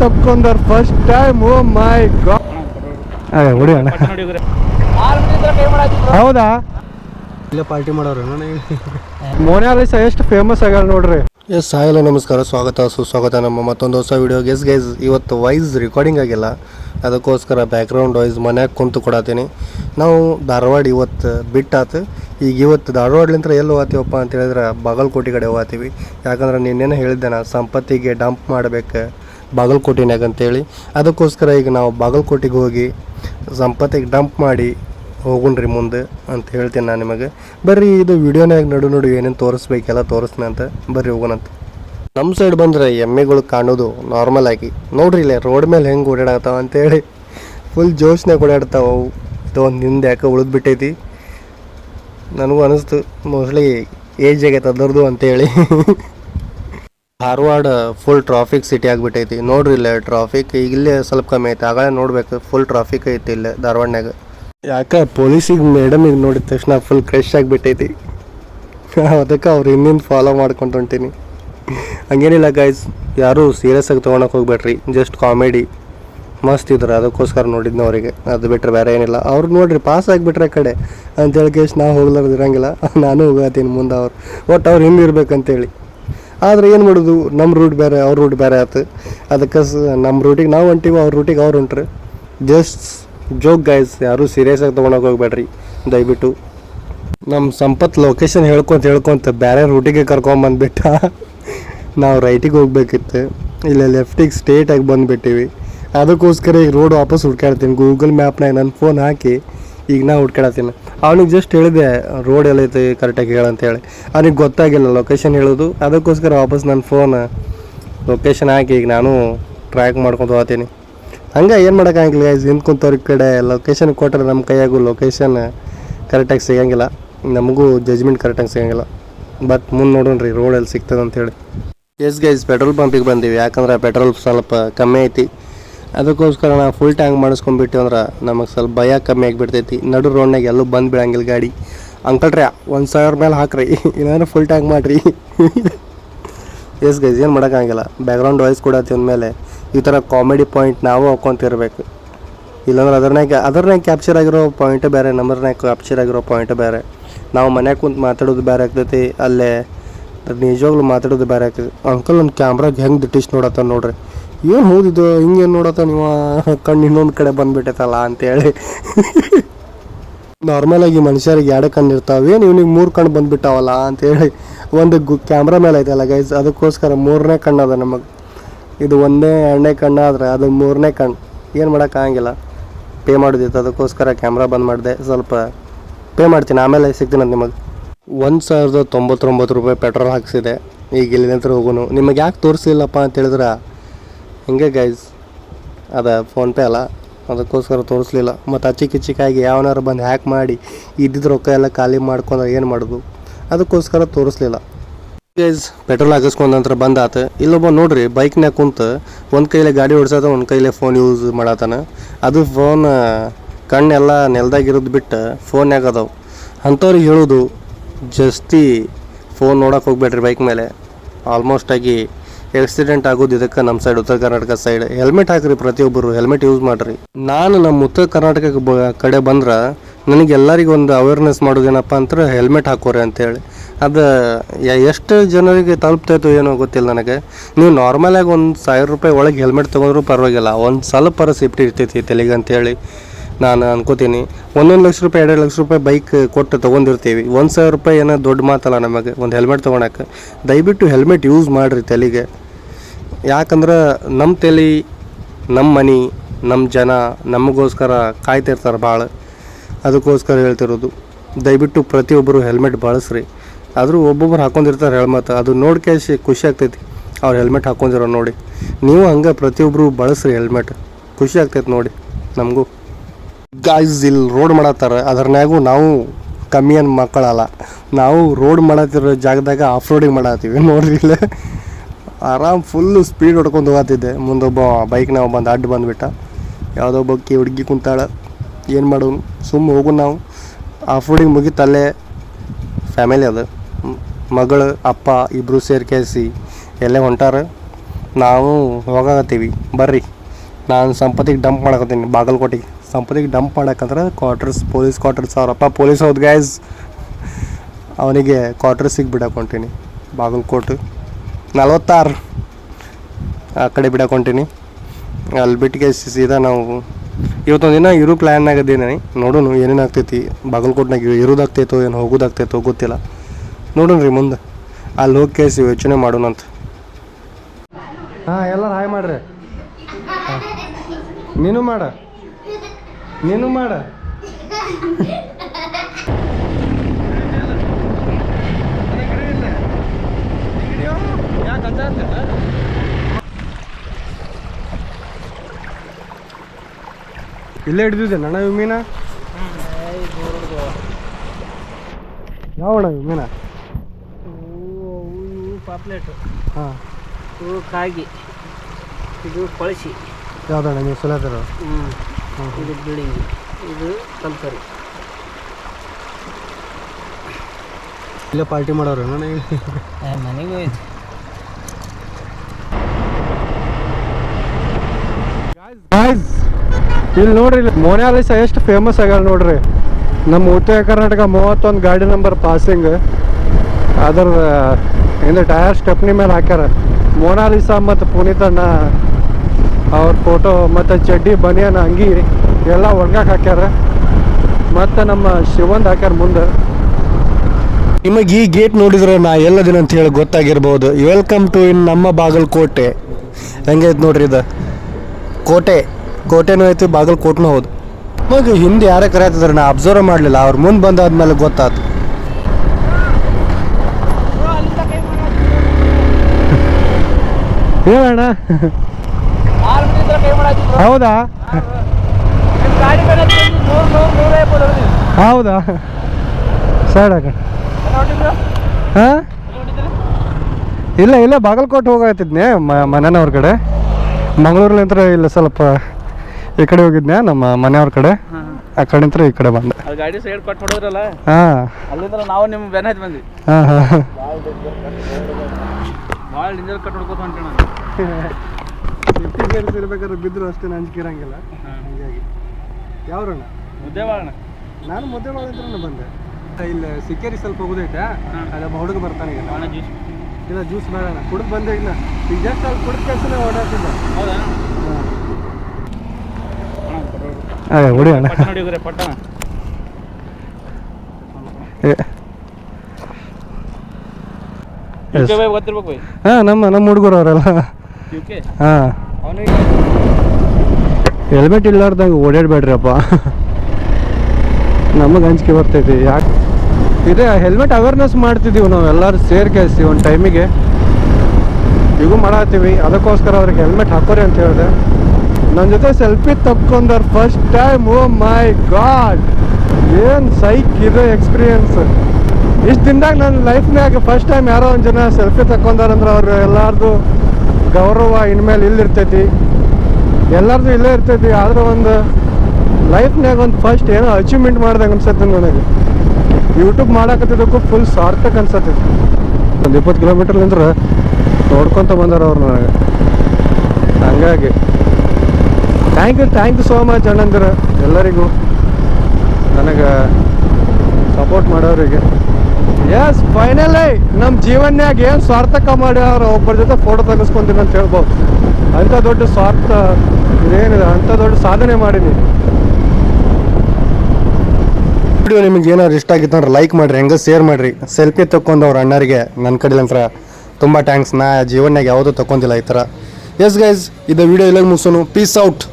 ತಕ್ಕೊಂಡಾರ first time oh my god ಹೌದಾ? ಇಲ್ಲ party ಮಾಡೋರು ಮೋನಾಲಿಸ ಎಷ್ಟು ಫೇಮಸ್ ಆಗಲ್ಲ ನೋಡ್ರಿ. ಎಸ್ ಸಾಯಲ್ಲ ನಮಸ್ಕಾರ ಸ್ವಾಗತ ಸುಸ್ವಾಗತ ನಮ್ಮ ಮತ್ತೊಂದು ಹೊಸ ವಿಡಿಯೋ ಗೆಸ್ ಗೈಸ್ ಇವತ್ತು ವಾಯ್ಸ್ ರೆಕಾರ್ಡಿಂಗ್ ಆಗಿಲ್ಲ. ಅದಕ್ಕೋಸ್ಕರ ಬ್ಯಾಕ್ಗ್ರೌಂಡ್ ವಾಯ್ಸ್ ಮನ್ಯಾಗ ಕುಂತು ಕೊಡತ್ತೀನಿ ನಾವು ಧಾರವಾಡ ಇವತ್ತು ಬಿಟ್ಟಾತು ಈಗ ಇವತ್ತು ಧಾರವಾಡ್ಲಿಂತ್ರ ಎಲ್ಲಿ ಹೋಗ್ತೀವಪ್ಪ ಅಂತ ಹೇಳಿದ್ರೆ ಬಾಗಲಕೋಟೆ ಕಡೆ ಹೋಗ್ತೀವಿ. ಯಾಕಂದ್ರೆ ನಿನ್ನೇನು ಹೇಳಿದ್ದೆ ನಾ ಸಂಪತ್ತಿಗೆ ಡಂಪ್ ಮಾಡ್ಬೇಕು. ಬಾಗಲಕೋಟೆನಾಗ ಅಂತೇಳಿ. ಅದಕ್ಕೋಸ್ಕರ ಈಗ ನಾವು ಬಾಗಲಕೋಟೆಗೆ ಹೋಗಿ ಸಂಪತ್ತಿಗೆ ಡಂಪ್ ಮಾಡಿ ಹೋಗುಣ್ರಿ ಮುಂದೆ ಅಂತ ಹೇಳ್ತೀನಿ ನಾನು ನಿಮಗೆ. ಬರ್ರಿ ಇದು ವಿಡಿಯೋನಾಗ ನಡು ನಡು ಏನೇನು ತೋರಿಸ್ಬೇಕೆಲ್ಲ ತೋರಿಸ್ತೀನಿ ಅಂತ ಬರ್ರಿ ಹೋಗೋಣಂತ ನಮ್ಮ ಸೈಡ್ ಬಂದ್ರೆ ಎಮ್ಮೆಗಳು ಕಾಣೋದು ನಾರ್ಮಲ್ ಆಗಿ. ನೋಡ್ರಿ ಇಲ್ಲೇ ರೋಡ್ ಮೇಲೆ ಹೆಂಗೆ ಓಡಾಡತ್ತಾವ ಅಂತೇಳಿ. ಫುಲ್ ಜೋಶ್ನಾಗ ಓಡಾಡ್ತಾವ ಅವು. ಇದು ಒಂದು ಹಿಂದೆ ಯಾಕೆ ಉಳಿದು ಬಿಟ್ಟೈತಿ ನನಗೂ ಅನಿಸ್ತು. ಮೋಸ್ಟ್ಲಿ ಏಜ್ ಆಗೈತೆ ಅದರದು ಅಂತೇಳಿ. ಧಾರವಾಡ ಫುಲ್ ಟ್ರಾಫಿಕ್ ಸಿಟಿ ಆಗಿಬಿಟ್ಟೈತಿ. ನೋಡ್ರಿ ಇಲ್ಲ ಟ್ರಾಫಿಕ್ ಈಗ ಇಲ್ಲೇ ಸ್ವಲ್ಪ ಕಮ್ಮಿ ಐತಿ. ಆಗಲೇ ನೋಡ್ಬೇಕು ಫುಲ್ ಟ್ರಾಫಿಕ್ ಐತಿ ಇಲ್ಲೇ ಧಾರವಾಡನಾಗ ಯಾಕೆ ಪೊಲೀಸಿಗೆ ಮೇಡಮಿಗೆ ನೋಡಿದ ತಕ್ಷಣ ಫುಲ್ ಕ್ರಶ್ ಆಗಿಬಿಟ್ಟೈತಿ. ಅದಕ್ಕೆ ಅವ್ರು ಹಿಂದಿಂದ ಫಾಲೋ ಮಾಡ್ಕೊಂಡು ಹೊಂಟೀನಿ. ಹಂಗೇನಿಲ್ಲ ಗೈಸ್ ಯಾರೂ ಸೀರಿಯಸ್ ಆಗಿ ತೊಗೊಳಕ್ಕೆ ಹೋಗ್ಬೇಡ್ರಿ. ಜಸ್ಟ್ ಕಾಮಿಡಿ ಮಸ್ತ್ ಇದ್ರೆ, ಅದಕ್ಕೋಸ್ಕರ ನೋಡಿದ್ನ ಅವರಿಗೆ. ಅದು ಬಿಟ್ಟರೆ ಬೇರೆ ಏನಿಲ್ಲ. ಅವ್ರು ನೋಡ್ರಿ ಪಾಸ್ ಆಗಿಬಿಟ್ರೆ ಕಡೆ. ಅಂತೇಳಿ ಕೇಸ್ ನಾವು ಹೋಗ್ಲಾರ್ದು ಇರಂಗಿಲ್ಲ ನಾನು ಹೋಗತ್ತೀನಿ ಮುಂದೆ ಅವ್ರು. ಒಟ್ಟು ಅವ್ರು ಹಿಂದೆ ಇರ್ಬೇಕಂತೇಳಿ ಆದ್ರೆ ಏನು ಮಾಡೋದು? ನಮ್ಮ ರೂಟ್ ಬೇರೆ, ಅವ್ರ ರೂಟ್ ಬೇರೆ ಆಯ್ತು ಅದಕ್ಕೆ ನಮ್ಮ ರೂಟಿಗೆ ನಾವು ಹೊಂಟೀವಿ, ಅವ್ರ ರೂಟಿಗೆ ಅವ್ರು ಹೊಂಟ್ರಿ. ಜಸ್ಟ್ ಜೋಕ್ ಗೈಸ್ ಯಾರೂ ಸೀರಿಯಸ್ ಆಗಿ ತೊಗೊಂಡೋಗಿ ಹೋಗ್ಬೇಡ್ರಿ. ದಯವಿಟ್ಟು. ನಮ್ಮ ಸಂಪತ್ ಲೊಕೇಶನ್ ಹೇಳ್ಕೊಂತ ಹೇಳ್ಕೊಂತ ಬೇರೆ ರೂಟಿಗೆ ಕರ್ಕೊಂಬಂದ್ಬಿಟ್ಟ ನಾವು ರೈಟಿಗೆ ಹೋಗ್ಬೇಕಿತ್ತು. ಇಲ್ಲ ಲೆಫ್ಟಿಗೆ ಸ್ಟೇಟಾಗಿ ಬಂದುಬಿಟ್ಟಿವಿ. ಅದಕ್ಕೋಸ್ಕರ ಈಗ ರೋಡ್ ವಾಪಸ್ ಹುಡ್ಕಾಡ್ತೀನಿ ಗೂಗಲ್ ಮ್ಯಾಪ್ನಾಗ ನನ್ನ ಫೋನ್ ಹಾಕಿ ಈಗ ನಾ ಹುಡ್ಕಾಡತ್ತೀನಿ ಅವ್ನಿಗೆ ಜಸ್ಟ್ ಹೇಳಿದೆ ರೋಡ್ ಎಲ್ಲೈತಿ ಕರೆಕ್ಟಾಗಿ ಹೇಳಂತ ಹೇಳಿ ಅವನಿಗೆ ಗೊತ್ತಾಗಿಲ್ಲ ಲೊಕೇಶನ್ ಹೇಳೋದು. ಅದಕ್ಕೋಸ್ಕರ ವಾಪಸ್ ನನ್ನ ಫೋನ್ ಲೊಕೇಶನ್ ಹಾಕಿ ಈಗ ನಾನು ಟ್ರ್ಯಾಕ್ ಮಾಡ್ಕೊಂಡು ಹೋಗ್ತೀನಿ. ಹಂಗೆ ಏನು ಮಾಡೋಕ್ಕಾಗಿಲ್ಲ ಗೈಸ್ ಹಿಂದೆ ಕುಂತವ್ರ ಕಡೆ ಲೊಕೇಶನ್ ಕೊಟ್ಟರೆ ನಮ್ಮ ಕೈಯಾಗೂ ಲೊಕೇಶನ್ ಕರೆಕ್ಟಾಗಿ ಸಿಗಂಗಿಲ್ಲ. ನಮಗೂ ಜಜ್ಮೆಂಟ್ ಕರೆಕ್ಟಾಗಿ ಸಿಗಂಗಿಲ್ಲ. ಬಟ್ ಮುಂದೆ ನೋಡೋಣ್ರಿ ರೋಡ್ ಎಲ್ಲಿ ಸಿಗ್ತದೆ ಅಂತೇಳಿ ಎಸ್ ಗೈಸ್ ಪೆಟ್ರೋಲ್ ಪಂಪಿಗೆ ಬಂದೀವಿ. ಯಾಕಂದ್ರೆ ಪೆಟ್ರೋಲ್ ಸ್ವಲ್ಪ ಕಮ್ಮಿ ಐತಿ. ಅದಕ್ಕೋಸ್ಕರ ನಾವು ಫುಲ್ ಟ್ಯಾಂಕ್ ಮಾಡಿಸ್ಕೊಂಡ್ಬಿಟ್ಟು ಅಂದ್ರೆ ನಮಗೆ ಸ್ವಲ್ಪ ಭಯ ಕಮ್ಮಿ ಆಗಿಬಿಡ್ತೈತಿ. ನಡು ರೋಡ್ನಾಗ ಎಲ್ಲೂ ಬಂದು ಬಿಡಂಗಿಲ್ಲ ಗಾಡಿ. ಅಂಕಲ್ರಿ ಒಂದು ಸಾವಿರ ಮೇಲೆ ಹಾಕ್ರಿ. ಏನಾದ್ರು ಫುಲ್ ಟ್ಯಾಂಕ್ ಮಾಡಿರಿ. ಎಸ್ ಗೈಸ್ ಏನು ಮಾಡೋಕ್ಕಾಗಿಲ್ಲ ಬ್ಯಾಕ್ಗ್ರೌಂಡ್ ವಾಯ್ಸ್ ಕೂಡ ಅಂದಮೇಲೆ ಈ ಥರ ಕಾಮಿಡಿ ಪಾಯಿಂಟ್ ನಾವು ಹಾಕ್ಕೊಂತಿರ್ಬೇಕು. ಇಲ್ಲಾಂದ್ರೆ ಅದ್ರನ್ಯಾಗ ಅದರ್ನಾಗ ಕ್ಯಾಪ್ಚರ್ ಆಗಿರೋ ಪಾಯಿಂಟ್ ಬೇರೆ ನಮ್ಮದ್ರಾಗ ಕ್ಯಾಪ್ಚರ್ ಆಗಿರೋ ಪಾಯಿಂಟ್ ಬೇರೆ. ನಾವು ಮನ್ಯಾಗ ಕುಂತು ಮಾತಾಡೋದು ಬೇರೆ ಆಗ್ತೈತಿ. ಅಲ್ಲೇ ನಿಜವಾಗ್ಲೂ ಮಾತಾಡೋದು ಬೇರೆ ಆಗ್ತೈತಿ. ಅಂಕಲ್ ನನ್ನ ಕ್ಯಾಮ್ರಾಗ ಹೆಂಗೆ ದಿಟ್ಟಿಸ್ ನೋಡತ್ತ ನೋಡ್ರಿ. ಏನು ಹೋದಿದ್ದು ಹಿಂಗೇನು ನೋಡತ್ತ ನೀವು ಕಣ್ಣು ಇನ್ನೊಂದು ಕಡೆ ಬಂದ್ಬಿಟ್ಟೈತಲ್ಲ ಅಂತೇಳಿ. ನಾರ್ಮಲಾಗಿ ಮನುಷ್ಯರಿಗೆ ಎರಡು ಕಣ್ಣು ಇರ್ತಾವೆ. ಏನು ಇವ್ನಿಗೆ ಮೂರು ಕಣ್ಣು ಬಂದ್ಬಿಟ್ಟಾವಲ್ಲ ಅಂತೇಳಿ ಒಂದು ಗು ಕ್ಯಾಮ್ರಾ ಮೇಲೆ ಐತಲ್ಲ ಗೈಸ್ ಅದಕ್ಕೋಸ್ಕರ ಮೂರನೇ ಕಣ್ಣು ಅದ ನಮಗೆ. ಇದು ಒಂದೇ ಎರಡನೇ ಕಣ್ಣು ಆದ್ರೆ ಅದು ಮೂರನೇ ಕಣ್ಣು. ಏನು ಮಾಡೋಕ್ಕಾಗಂಗಿಲ್ಲ ಪೇ ಮಾಡೋದಿತ್ತು. ಅದಕ್ಕೋಸ್ಕರ ಕ್ಯಾಮ್ರಾ ಬಂದ್ ಮಾಡಿದೆ. ಸ್ವಲ್ಪ ಪೇ ಮಾಡ್ತೀನಿ. ಆಮೇಲೆ ಸಿಗ್ತೀನಿ ಅಂತ ನಿಮಗೆ. ಒಂದು ಸಾವಿರದ ತೊಂಬತ್ತೊಂಬತ್ತು ರೂಪಾಯಿ ಪೆಟ್ರೋಲ್ ಹಾಕ್ಸಿದೆ. ಈಗ ಇಲ್ಲಿಂದ ಹೋಗೋನು. ನಿಮಗೆ ಯಾಕೆ ತೋರಿಸಿಲ್ಲಪ್ಪ ಅಂತ ಹೇಳಿದ್ರೆ? ಹಿಂಗೆ ಗೈಸ್ ಅದ ಫೋನ್ಪೇ ಅಲ್ಲ, ಅದಕ್ಕೋಸ್ಕರ ತೋರಿಸ್ಲಿಲ್ಲ. ಮತ್ತು ಅಚ್ಚಿಕ್ ಇಚ್ಚಿಕಾಗಿ ಯಾವನಾರು ಬಂದು ಹ್ಯಾಕ್ ಮಾಡಿ ಇದ್ದಿದ್ದು ರೊಕ್ಕ ಎಲ್ಲ ಖಾಲಿ ಮಾಡ್ಕೊಂಡ್ರೆ ಏನು ಮಾಡೋದು? ಅದಕ್ಕೋಸ್ಕರ ತೋರಿಸ್ಲಿಲ್ಲ. ಗೈಸ್ ಪೆಟ್ರೋಲ್ ಹಾಕಿಸ್ಕೊಂಡ್ ನಂತರ ಬಂದಾತ ಇಲ್ಲೊಬ್ಬ ನೋಡ್ರಿ ಬೈಕ್ನಾಗ ಕುಂತ ಒಂದು ಕೈಲೇ ಗಾಡಿ ಓಡಿಸೋದ ಒಂದು ಕೈಲೇ ಫೋನ್ ಯೂಸ್ ಮಾಡತ್ತಾನ ಅದು ಫೋನ್ ಕಣ್ಣೆಲ್ಲ ನೆಲ್ದಾಗಿರೋದು ಬಿಟ್ಟು ಫೋನ್ಯಾಗ ಅದಾವೆ. ಅಂಥವ್ರಿಗೆ ಹೇಳೋದು, ಜಾಸ್ತಿ ಫೋನ್ ನೋಡೋಕೆ ಹೋಗ್ಬೇಡ್ರಿ ಬೈಕ್ ಮೇಲೆ. ಆಲ್ಮೋಸ್ಟ್ ಆಗಿ ಆಕ್ಸಿಡೆಂಟ್ ಆಗೋದು ಇದಕ್ಕೆ ನಮ್ಮ ಸೈಡ್ ಉತ್ತರ ಕರ್ನಾಟಕ ಸೈಡ್ ಹೆಲ್ಮೆಟ್ ಹಾಕ್ರಿ ಪ್ರತಿಯೊಬ್ಬರು ಹೆಲ್ಮೆಟ್ ಯೂಸ್ ಮಾಡ್ರಿ. ನಾನು ನಮ್ಮ ಉತ್ತರ ಕರ್ನಾಟಕ ಕಡೆ ಬಂದ್ರೆ ನನಗೆ ಎಲ್ಲರಿಗೂ ಒಂದು ಅವೇರ್ನೆಸ್ ಮಾಡೋದೇನಪ್ಪ ಅಂದ್ರೆ ಹೆಲ್ಮೆಟ್ ಹಾಕೋರಿ ಅಂತೇಳಿ ಅದು ಎಷ್ಟು ಜನರಿಗೆ ತಲುಪ್ತಾಯಿತ್ತು ಏನೋ ಗೊತ್ತಿಲ್ಲ ನನಗೆ. ನೀವು ನಾರ್ಮಲಾಗಿ ಒಂದು ಸಾವಿರ ರೂಪಾಯಿ ಒಳಗೆ ಹೆಲ್ಮೆಟ್ ತೊಗೊಂಡ್ರೂ ಪರವಾಗಿಲ್ಲ. ಒಂದು ಸ್ವಲ್ಪ ಸೇಫ್ಟಿ ಇರ್ತೈತಿ ತಲೆಗೆ ಅಂತೇಳಿ ನಾನು ಅನ್ಕೋತೀನಿ. ಒಂದೊಂದು ಲಕ್ಷ ರೂಪಾಯಿ, ಎರಡು ಲಕ್ಷ ರೂಪಾಯಿ ಬೈಕ್ ಕೊಟ್ಟು ತೊಗೊಂಡಿರ್ತೀವಿ. ಒಂದು ಸಾವಿರ ರೂಪಾಯಿ ಏನೋ ದೊಡ್ಡ ಮಾತಲ್ಲ ನಮಗೆ, ಒಂದು ಹೆಲ್ಮೆಟ್ ತೊಗೊಳಕ್ಕೆ ದಯವಿಟ್ಟು ಹೆಲ್ಮೆಟ್ ಯೂಸ್ ಮಾಡಿರಿ ತಲೆಗೆ. ಯಾಕಂದ್ರೆ ನಮ್ಮ ತಲೆ ನಮ್ಮ ಮನೆ ನಮ್ಮ ಜನ ನಮಗೋಸ್ಕರ ಕಾಯ್ತಿರ್ತಾರೆ ಭಾಳ ಅದಕ್ಕೋಸ್ಕರ ಹೇಳ್ತಿರೋದು. ದಯವಿಟ್ಟು ಪ್ರತಿಯೊಬ್ಬರು ಹೆಲ್ಮೆಟ್ ಬಳಸ್ರಿ. ಆದರೂ ಒಬ್ಬೊಬ್ರು ಹಾಕೊಂಡಿರ್ತಾರೆ ಹೆಲ್ಮೆಟ್ ಅದು ನೋಡ್ಕೇಸಿ ಖುಷಿ ಆಗ್ತೈತಿ. ಅವ್ರು ಹೆಲ್ಮೆಟ್ ಹಾಕೊಂಡಿರೋ ನೋಡಿ. ನೀವು ಹಂಗೆ ಪ್ರತಿಯೊಬ್ಬರು ಬಳಸ್ರಿ ಹೆಲ್ಮೆಟ್ ಖುಷಿ ಆಗ್ತೈತೆ ನೋಡಿ ನಮಗೂ. ಗಾಯ್ಸ್ ಇಲ್ಲಿ ರೋಡ್ ಮಾಡತ್ತಾರ. ಅದ್ರನ್ಯಾಗು ನಾವು ಕಮ್ಮಿ ಏನು ಮಕ್ಕಳಲ್ಲ. ನಾವು ರೋಡ್ ಮಾಡತ್ತಿರೋ ಜಾಗದಾಗ ಆಫ್ ರೋಡಿಂಗ್ ಮಾಡತ್ತೀವಿ. ನೋಡ್ರಿ ಇಲ್ಲೇ. ಆರಾಮ್ ಫುಲ್ಲು ಸ್ಪೀಡ್ ಹೊಡ್ಕೊಂಡು ಹೋಗತ್ತಿದ್ದೆ. ಮುಂದೊಬ್ಬ ಬೈಕ್ನಾಗ ಬಂದು ಅಡ್ಡ ಬಂದುಬಿಟ್ಟ. ಯಾವುದೋ ಬಕ್ಕಿ ಹುಡುಗಿ ಕುಂತಾಳ. ಏನು ಮಾಡೋನು ಸುಮ್ಮ ಹೋಗು ನಾವು. ಆಫ್ ರೋಡಿಂಗ್ ಮುಗಿತಲ್ಲೇ ಫ್ಯಾಮಿಲಿ ಅದು. ಮಗಳು, ಅಪ್ಪ ಇಬ್ಬರು ಸೇರ್ಕೇಸಿ ಎಲ್ಲೇ ಹೊಂಟಾರ. ನಾವು ಹೋಗಾಕತ್ತೀವಿ. ಬರ್ರಿ. ನಾನು ಸಂಪತ್ತಿಗೆ ಡಂಪ್ ಮಾಡಕತ್ತೀನಿ. ಬಾಗಲಕೋಟೆಗೆ. ಸಂಪತ್ತಿಗೆ ಡಂಪ್ ಮಾಡಕ್ಕಂದ್ರೆ ಕ್ವಾರ್ಟರ್ಸ್ ಪೊಲೀಸ್ ಕ್ವಾರ್ಟರ್ಸ್ ಅವರಪ್ಪ ಪೊಲೀಸ್ ಹೌದು ಗ್ಯಾಸ್ ಅವನಿಗೆ ಕ್ವಾರ್ಟರ್ಸಿಗೆ ಬಿಡಕೊಂತೀನಿ ಬಾಗಲಕೋಟೆ ನಲ್ವತ್ತಾರು ಆ ಕಡೆ ಬಿಡಕೊಂತೀನಿ ಅಲ್ಲಿ ಬಿಟ್ಟಿಗೆ ಸೀದಾ ನಾವು ಇವತ್ತೊಂದು ದಿನ ಇರೋ ಪ್ಲ್ಯಾನ್ ಆಗಿದ್ದೀನಿ ನೋಡೋಣ ಏನೇನು ಆಗ್ತೈತಿ. ಬಾಗಲಕೋಟ್ನಾಗ ಇರೋದಾಗ್ತೈತೋ ಏನು ಹೋಗೋದಾಗ್ತೈತೋ ಗೊತ್ತಿಲ್ಲ. ನೋಡೋಣ ರೀ ಮುಂದೆ. ಅಲ್ಲಿ ಹೋಗಿ ಕೇಸಿ ಯೋಚನೆ ಮಾಡೋಣಂತ ಹಾಂ, ಎಲ್ಲರೂ ಹಾಯ್ ಮಾಡ್ರಿ. ನೀನು ಮಾಡ. ನೀನು ಮಾಡ. ಇಲ್ಲೇ ಹಿಡಿದಿದ್ದೆ ನಣ ಇವು ಮೀನ ಯಾವ ಅಣ್ಣ ಇವು ಮೀನ ಪಾಪ್ಲೆಟ್ ಹಾಂ. ಇವು ಕಾಗಿ. ಇದು ಕೊಳಸಿ ಯಾವ್ದಣ್ಣ ನೀವು ಸುಲಭ ಇದು ಬಿಳಿಂಗಿ ಇದು ಕಲ್ಕರಿ ಇಲ್ಲ ಪಾರ್ಟಿ ಮಾಡೋರು ಮನೆಗೂ ಗಾಯ್ಸ್ ಇಲ್ಲಿ ನೋಡ್ರಿ ಇಲ್ಲಿ ಮೊನಾಲಿಸ ಎಷ್ಟು ಫೇಮಸ್ ಆಗ್ಯಾಳ ನೋಡ್ರಿ. ನಮ್ಮ ಉತ್ತರ ಕರ್ನಾಟಕ ಮೂವತ್ತೊಂದು ಗಾಡಿ ನಂಬರ್ ಪಾಸಿಂಗ್ ಅದರ ಹಿಂದೆ ಟಯರ್ ಸ್ಟೆಪ್ನಿ ಮೇಲೆ ಹಾಕ್ಯಾರ. ಮೊನಾಲಿಸಾ ಮತ್ತು ಪುನೀತಣ್ಣ ಅವ್ರ ಫೋಟೋ ಮತ್ತು ಚಡ್ಡಿ ಬನಿಯನ್ ಅಂಗಿ ಎಲ್ಲ ಒಣಗಾಕ್ ಹಾಕ್ಯಾರ. ಮತ್ತು ನಮ್ಮ ಶಿವಂದ್ ಹಾಕ್ಯಾರ ಮುಂದೆ. ನಿಮಗೆ ಈ ಗೇಟ್ ನೋಡಿದ್ರೆ ನಾ ಎಲ್ಲದಿನ ಅಂತ ಹೇಳಿ ಗೊತ್ತಾಗಿರ್ಬೋದು. ವೆಲ್ಕಮ್ ಟು ಇನ್ ನಮ್ಮ ಬಾಗಲಕೋಟೆ. ಹೆಂಗೈತೆ ನೋಡ್ರಿ ಇದು? ಕೋಟೆ. ಕೋಟೆನೂ ಐತಿ ಬಾಗಲಕೋಟೆನೂ ಹೌದು. ನಿಮಗೆ ಹಿಂದೆ ಯಾರೇ ಕರೆಯತ್ತಿದ್ರೆ ನಾ ಅಬ್ಸರ್ವ್ ಮಾಡಲಿಲ್ಲ. ಅವ್ರ ಮುಂದೆ ಬಂದಾದ್ಮೇಲೆ ಗೊತ್ತಾಯ್ತು ಹೇಳಣ್ಣ ಹೌದಾ? ಹೌದಾ? ಸೈಡ್ ಹಾಕ ಹಾಂ? ಇಲ್ಲ ಇಲ್ಲ ಬಾಗಲಕೋಟೆ ಹೋಗತ್ತಿದ್ನೆ ಮನೆಯವ್ರ ಕಡೆ. ಮಂಗಳೂರ್ಲಿಂತ್ರ ಇಲ್ಲ ಸ್ವಲ್ಪ ಈ ಕಡೆ ಹೋಗಿದ್ನೆ ನಮ್ಮ ಮನೆಯವ್ರ ಕಡೆ. ಆ ಕಡೆಂತ್ರ ಈ ಕಡೆ ಬಂದೆ. ಗಾಡಿ ಸೈಡ್ ಕಟ್ ಹಾಂ. ಅಲ್ಲಿಂದ ನಾವು ನಿಮ್ಮ ಬೆನ್ನ ಬಂದ್ವಿ. ಹಾಂ ಹಾಂ. ಭಾಳ ಡೇಂಜರ್ ಕಟ್ ಹೊಡ್ಕೋತ ಹೊಂಟೇಣ ಸೇಫ್ಟಿ ಗೇರ್ಸ್ ಇರ್ಬೇಕಾದ್ರೆ ಬಿದ್ದರು ಅಷ್ಟೇ ಅಂಜಿಕಿರಂಗಿಲ್ಲ ಹಂಗಾಗಿ. ಯಾವ್ರಣ್ಣ? ಮುದ್ದೆ ಬಾಳಣ ನಾನು ಮುದ್ದೆವಾಳ ಮಾಡಿದ್ರೆ ಬಂದೆ. ಇಲ್ಲಿ ಸಿಕ್ಕೇರಿ ಸ್ವಲ್ಪ ಹೋಗೋದೈತೆ. ಅದ ಹುಡುಗ ಬರ್ತಾನೆ ಈಗ. ಇಲ್ಲ ಜ್ಯೂಸ್ ಬೇಡ ಕುಡಿದು ಬಂದೆ ಇಲ್ಲ. ಈಗ ಜಸ್ಟ್ ಅಲ್ಲಿ ಕುಡಿದ ಕೆಲಸನೇ ಓಡಾಡ್ತಿದ್ದೆ. ಹೌದಾ? ಅದೇ ಹೊಡಿ ಅಣ್ಣ. ಪಟ್ಟಣ ಹಾಂ ನಮ್ಮ ನಮ್ಮ ಹುಡುಗರು ಅವರೆಲ್ಲ ಹಾ. ಹೆಲ್ಮೆಟ್ ಇಲ್ಲಾರ್ದಂಗೆ ಓಡಾಡ್ಬೇಡ್ರಪ್ಪ. ನಮಗೆ ಅಂಜಿಕೆ ಬರ್ತೈತಿ. ಯಾಕೆ ಇದೇ ಹೆಲ್ಮೆಟ್ ಅವೇರ್ನೆಸ್ ಮಾಡ್ತಿದ್ದೀವಿ ನಾವು ಎಲ್ಲರೂ ಸೇರ್ಕೇಸಿ ಒಂದು ಟೈಮಿಗೆ. ಈಗೂ ಮಾಡತ್ತೀವಿ. ಅದಕ್ಕೋಸ್ಕರ ಅವ್ರಿಗೆ ಹೆಲ್ಮೆಟ್ ಹಾಕೋರಿ ಅಂತ ಹೇಳಿದೆ. ನನ್ನ ಜೊತೆ ಸೆಲ್ಫಿ ತಕ್ಕೊಂಡವ್ರು first time oh my god ಏನು ಸೈಕ್ ಇದೆ ಎಕ್ಸ್ಪೀರಿಯನ್ಸ್ ಇಷ್ಟು ದಿನದಾಗ ನನ್ನ ಲೈಫ್ನಾಗ ಫಸ್ಟ್ ಟೈಮ್ ಯಾರೋ ಒಂದು ಜನ ಸೆಲ್ಫಿ ತಕ್ಕೊಂಡಾರಂದ್ರೆ ಅವ್ರು ಎಲ್ಲಾರ್ದು ಗೌರವ ಇನ್ಮೇಲೆ ಇಲ್ಲಿರ್ತೈತಿ. ಎಲ್ಲರದು ಇಲ್ಲೇ ಇರ್ತೈತಿ. ಆದ್ರೆ ಒಂದು ಲೈಫ್ನಾಗ ಒಂದು ಫಸ್ಟ್ ಏನೋ ಅಚೀವ್ಮೆಂಟ್ ಮಾಡ್ದಂಗೆ ಅನ್ಸತ್ತೆ ನನಗೆ. ಯೂಟ್ಯೂಬ್ ಮಾಡಾಕತ್ತಿದ್ದಕ್ಕೂ ಫುಲ್ ಸಾರ್ಥಕ ಅನ್ಸತ್ತೆ. ಒಂದು ಇಪ್ಪತ್ತು ಕಿಲೋಮೀಟರ್ಲಿಂದ್ರೆ ನೋಡ್ಕೊತ ಬಂದಾರ ಅವ್ರು ನನಗೆ. ಹಂಗಾಗಿ thank you thank you so much ಅಣ್ಣಂದಿರ ಎಲ್ಲರಿಗೂ. ನನಗೆ ಸಪೋರ್ಟ್ ಮಾಡೋರಿಗೆ. ಎಸ್ ಫೈನಲಿ ನಮ್ಮ ಜೀವನ್ಯಾಗ ಏನು ಸ್ವಾರ್ಥಕ ಮಾಡ್ಯಾರ ಒಬ್ಬರ ಜೊತೆ ಫೋಟೋ ತೆಗೆಸ್ಕೊಂತೀನಿ ಅಂತ ಹೇಳ್ಬೋದು. ಅಂಥ ದೊಡ್ಡ ಸ್ವಾರ್ಥ ಇದೇನಿದೆ? ಅಂಥ ದೊಡ್ಡ ಸಾಧನೆ ಮಾಡೀನಿ ವಿಡಿಯೋ ನಿಮಗೆ ಏನಾದ್ರು ಇಷ್ಟ ಆಗಿತ್ತು ಅಂದ್ರೆ ಲೈಕ್ ಮಾಡಿರಿ, ಹೆಂಗೆ ಶೇರ್ ಮಾಡಿರಿ. ಸೆಲ್ಫಿ ತಕ್ಕೊಂಡು ಅವ್ರ ಅಣ್ಣರಿಗೆ ನನ್ನ ಕಡೆಲಂತ್ರ ತುಂಬ ಥ್ಯಾಂಕ್ಸ್ ನಾ ಜೀವನ್ಯಾಗ ಯಾವುದೂ ತಕೊಂಡಿಲ್ಲ ಈ ಥರ. ಎಸ್ ಗೈಸ್ ಇದು ವಿಡಿಯೋ ಇಲ್ಲಿಗೆ ಮುಗಿಸೋನು. Piece out